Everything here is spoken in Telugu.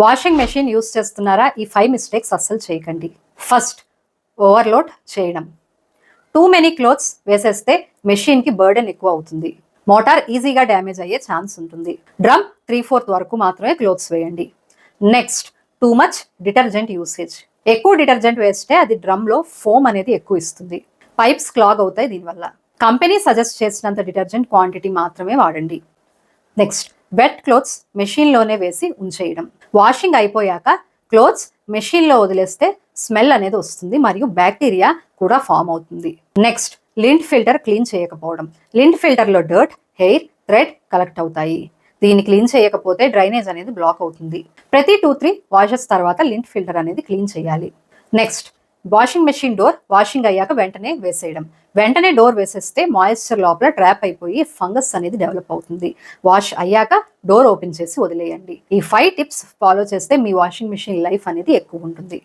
వాషింగ్ మెషిన్ యూస్ చేస్తున్నారా? ఈ ఫైవ్ మిస్టేక్స్ అస్సలు చేయకండి. ఫస్ట్ ఓవర్లోడ్ చేయడం. టూ మెనీ క్లోత్స్ వేసేస్తే మెషిన్కి బర్డెన్ ఎక్కువ అవుతుంది. మోటార్ ఈజీగా డ్యామేజ్ అయ్యే ఛాన్స్ ఉంటుంది. డ్రమ్ త్రీ ఫోర్త్ వరకు మాత్రమే క్లోత్స్ వేయండి. Next too much detergent usage. ఎక్కువ డిటర్జెంట్ వేస్తే అది డ్రమ్లో ఫోమ్ అనేది ఎక్కువ ఇస్తుంది. పైప్స్ క్లాగ్ అవుతాయి దీనివల్ల. కంపెనీ సజెస్ట్ చేసినంత డిటర్జెంట్ క్వాంటిటీ మాత్రమే వాడండి. నెక్స్ట్ వెట్ క్లోత్స్ మెషిన్లోనే వేసి ఉంచేయడం. వాషింగ్ అయిపోయాక క్లోత్స్ మెషిన్లో వదిలేస్తే స్మెల్ అనేది వస్తుంది మరియు బ్యాక్టీరియా కూడా ఫామ్ అవుతుంది. నెక్స్ట్ లింట్ ఫిల్టర్ క్లీన్ చేయకపోవడం. లింట్ ఫిల్టర్లో డర్ట్ హెయిర్ థ్రెడ్ కలెక్ట్ అవుతాయి. దీన్ని క్లీన్ చేయకపోతే డ్రైనేజ్ అనేది బ్లాక్ అవుతుంది. ప్రతి టూ త్రీ వాషెస్ తర్వాత లింట్ ఫిల్టర్ అనేది క్లీన్ చేయాలి. Next washing machine door washing అయ్యాక వెంటనే వేసేయడం. వెంటనే డోర్ వేసేస్తే మాయిశ్చర్ లోపల ట్రాప్ అయిపోయి ఫంగస్ అనేది డెవలప్ అవుతుంది. వాష్ అయ్యాక డోర్ ఓపెన్ చేసి వదిలేయండి. ఈ ఫైవ్ టిప్స్ ఫాలో చేస్తే మీ వాషింగ్ మెషిన్ లైఫ్ అనేది ఎక్కువ ఉంటుంది.